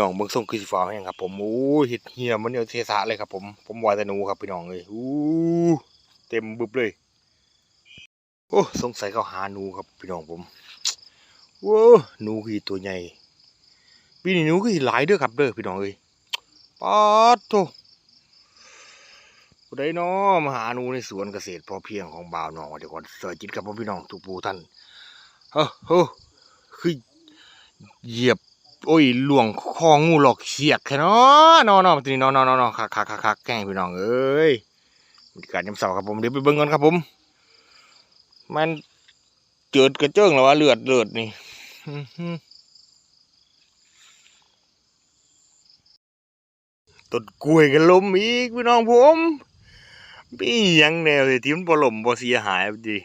น้องเบิ่งส่งคือสิฟ้าแห้งครับผมโอ้เห็ดเหี่ยมันเนี่ยเทสะเลยครับผมผมว่าแต่นูครับพี่น้องเอ้ยอู้เต็มบึบเลย โอ้สงสัยเขาหาหนูครับพี่น้องผมโว้หนูคือตัวใหญ่ปีนี้หนูคือหลายเด้อครับเด้อพี่น้องเอ้ยป๊าดโตผู้นาะมาหาหนูในสวนเกษตรพอเพียงของบ่าวน้องเดี๋ยวก่อนเสิร์ชจิตกับพ่อพี่น้องทุกผู้ท่านเฮ้อเฮ้อคือเหยียบ โอ้ยหลวงคองูหลอกเสียกแค่นาะเนาะเนาะทีนี้นาะเนาะเนาะเนคักคักคักคักแกล้งพี่น้องเอ้ยบรรยากาศยามเช้าครับผมเดี๋ยวไปเบิ่งกันครับผม มันเจิดกระเจิงแล้ววะเลือดเลือดนี่ต้นกล้วยกันล้มอีกพี่น้องผมมียังแนวสิที่มันบ่ล้มบ่เสียหายดี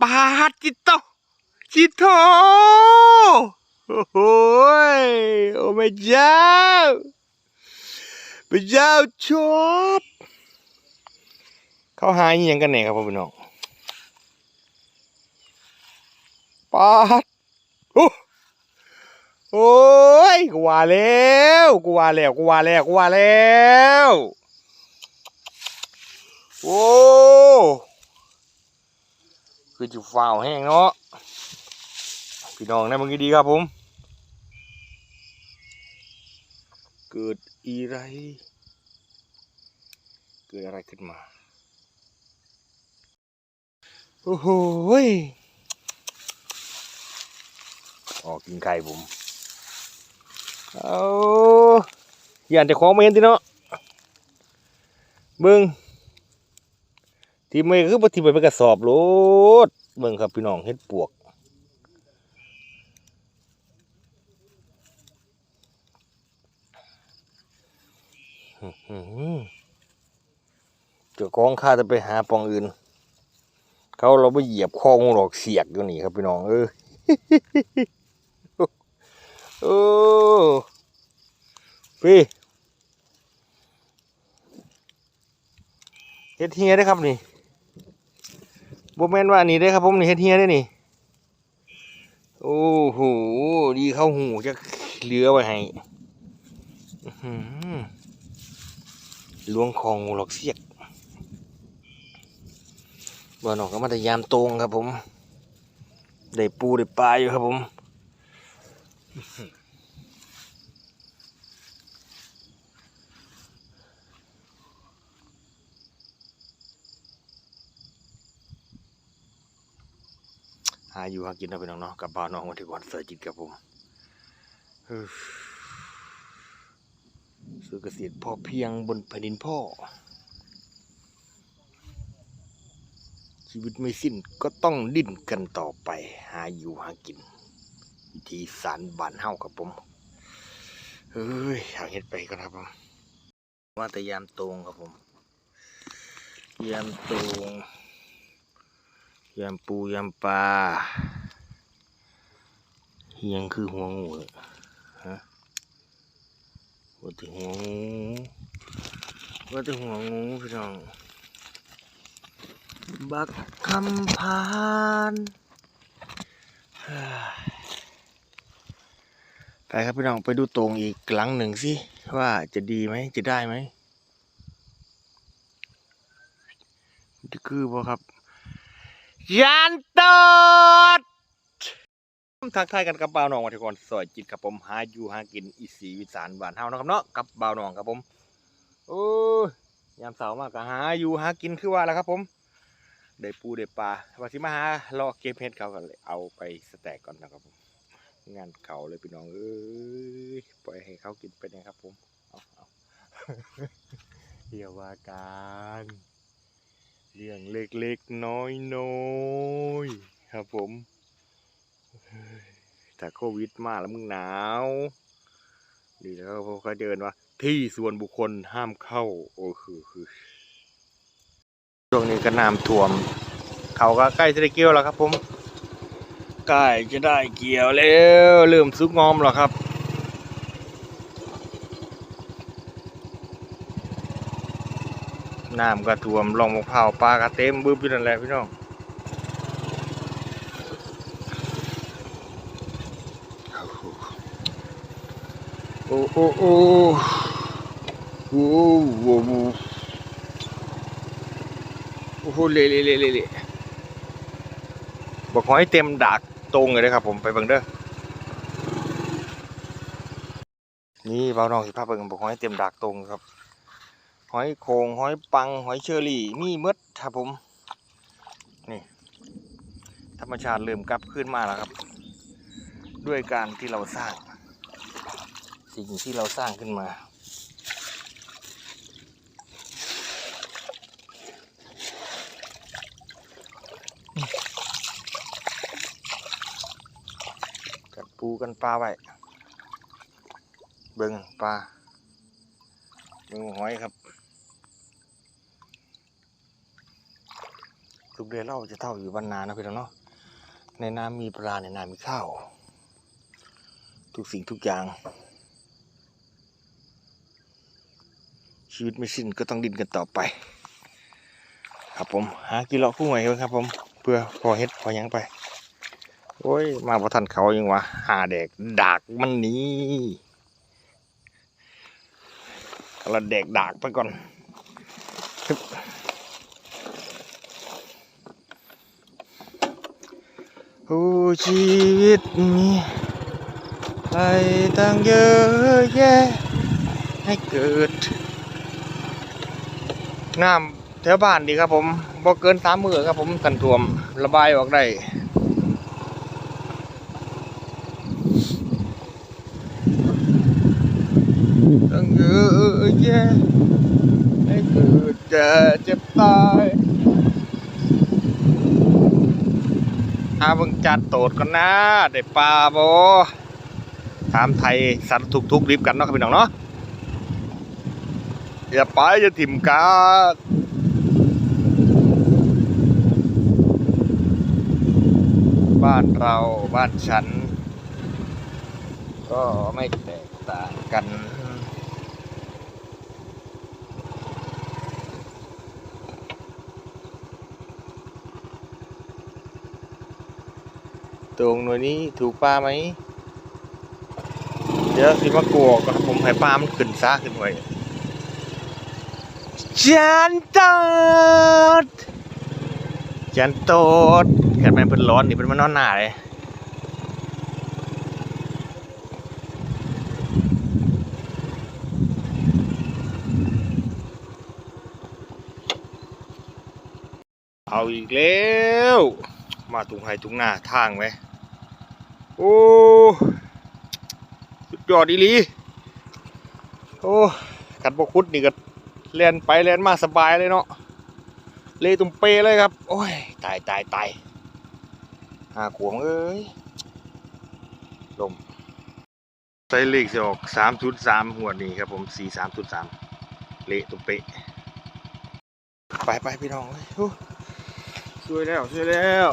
ปาดจิตโตจิตโต โอ้โหยโอ้แม่เจ้าพระเจ้าชดเขาหาอหยังกันแหนครับพี่น้องปาดโอ้โอ้ยกูว่าแล้วกูว่าแล้วกูว่าแล้วกูว่าแล้วโอ้คือจะฝ้าวแห้งเนาะ พี่น้องนะมึงดีครับผม เกิดอีไร เกิดอะไรขึ้นมา โอ้โหออกกินไข่ผมเอาอย่านจะของมาเห็นทีเนาะเบิ่งที่ไม่คือปฏิบัติไปกระสอบโลดเบิ่งครับพี่น้องเฮ็ดปวก อื้อหือเจ้าของข้าจะไปหาปองอื่น เขาเราไปเหยียบคองูหลอกเสียกอยู่นี่ครับพี่น้องเออโอ้พี่เฮ็ดเฮียได้ครับนี่บ่แม่นว่านี่ได้ครับผมนี่เฮ็ดเฮียได้นี่โอ้โหดีเข้าหูจะเหลือไว้ให้อื้อหือ ล้วงคองงูหลอกเสียกบ้านออกก็มาแต่ยามตรงครับผม ได้ปูได้ปลาอยู่ครับผมหาอยู่หากินเอาไปน้องเนาะกับบ้านน้องวันที่ก่อนเสือจิตครับผมเฮ้ย สื่อเกษตรพอเพียงบนแผ่นดินพ่อ ชีวิตไม่สิ้นก็ต้องดิ้นกันต่อไป หาอยู่หากิน วิธีสารบานเฮาครับผมเฮ้ยหาเห็ดไปก่อนครับผมว่าแต่ยามตรงครับผม ยามตรงยามปูยามปลาเฮียงคือหัวงูเลย ว่าแต่หัวงูว่าแต่หัวงูพี่น้องบักคำพานไปครับพี่น้องไปดูตรงอีกหลังหนึ่งสิ ว่าจะดีไหมจะได้ไหมจะคือบ่ครับยานตด ทักทายกันกับบ่าวน้องวัฒกรซอยจิตครับผมหาอยู่หากินอีสีวิสานบ้านเฮานะครับเนาะกับบ่าวน้องครับผมโอ้ยยามเสาร์มากก็หาอยู่หากินคือว่าแล้วครับ ผมได้ปูได้ปลาว่าสิมาหารอเก็บเห็ดเขาก็เลยเอาไปสแต็กก่อนนะครับผมงานเขาเลยพี่น้องเอ้ยปล่อยให้เขากินไปนะครับ ผมเอาเอาเดี๋ยวว่ากันเรื่องเล็กๆน้อยๆครับผม ถ้าโควิดมาแล้วมึงหนาวดีแล้วเขาเดินว่า ที่ส่วนบุคคลห้ามเข้า โอ้คือคือช่วงนี้ก็น้ำท่วม เขาก็ใกล้จะได้เกี่ยวแล้วครับผมใกล้จะได้เกี่ยวแล้วเริ่มซุกงอมแล้วครับน้ำก็ท่วมลองมะพร้าวปลาก็เต็มบึ้บอยู่นั่นแหละพี่น้อง อ้โอ้โอ้โอ้โหโอ้โหเละเละเละเละเละบอกหอยเต็มดักตรงเลยนะครับผมไปเบิ่งเด้อนี่เบาน้องสิพาเบิ่งบอกหอยเต็มดักตรงครับหอยโขงหอยปังหอยเชอรี่มีมดครับผมนี่ธรรมชาติเริ่มกลับขึ้นมาแล้วครับ ด้วยการที่เราสร้าง สิ่งที่เราสร้างขึ้นมา กันปูกันปลาไว้ เบิ่งปลา เบิ่งหอยครับทุกเดือเราจะเท่าอยู่บ้านนานะพี่น้องเนาะ ในน้ำมีปลาในน้ำมีข้าว ทุกสิ่งทุกอย่าง ชีวิตไม่สิ้นก็ต้องดิ้นกันต่อไป ครับผมหากิโลคู่ใหม่ครับผม เพื่อพอเฮ็ดพอยังไป โอ้ย มาพอทันเขายังวะหาแดกดากมันนี้เราแดกดากไปก่อนโอ้ชีวิตมีอะไรตั้งเยอะแยะให้เกิด น้ำแถวบ้านดีครับผมบ่เกินสามมือครับผมกันท่วมระบายออกได้ตั้งเยอะแยะให้เกิดแก่เจ็บตายหาเบิ่งจัดโตดก่อนนะได้ปลาบ่ถามไทยสัตว์ทุกๆริบกันเนาะครับพี่น้องเนาะ อย่าไปอย่าถิ่มกาดบ้านเราบ้านฉัน ก็ไม่แตกต่างกันตรงหน่วยนี้ถูกปลาไหม เดี๋ยวสิมากลัวครับผมให้ปลามันขึ้นซาขึ้นไว้ จันตดจันตดแค่แม่เป็นร้อนนี่เป็นมานอนหน้าเลยเอาอีกแล้ว มาตุงไห้ตุงหน้าทางไหมโอ้สุดยอดอีลีโอ้ขัดบกคุดนี่ก็ เล่นไปเล่นมาสบายเลยเนาะเลยตุ้มเปเลยครับ โอ้ยตายตายตายหาขวงเอ้ยลมใส่เลขจะออกสามชุดสามหัวนี้ครับผมสี่สามชุดสามเละตุ้มเปะไปไปพี่น้องเอ้ยช่วยแล้วช่วยแล้ว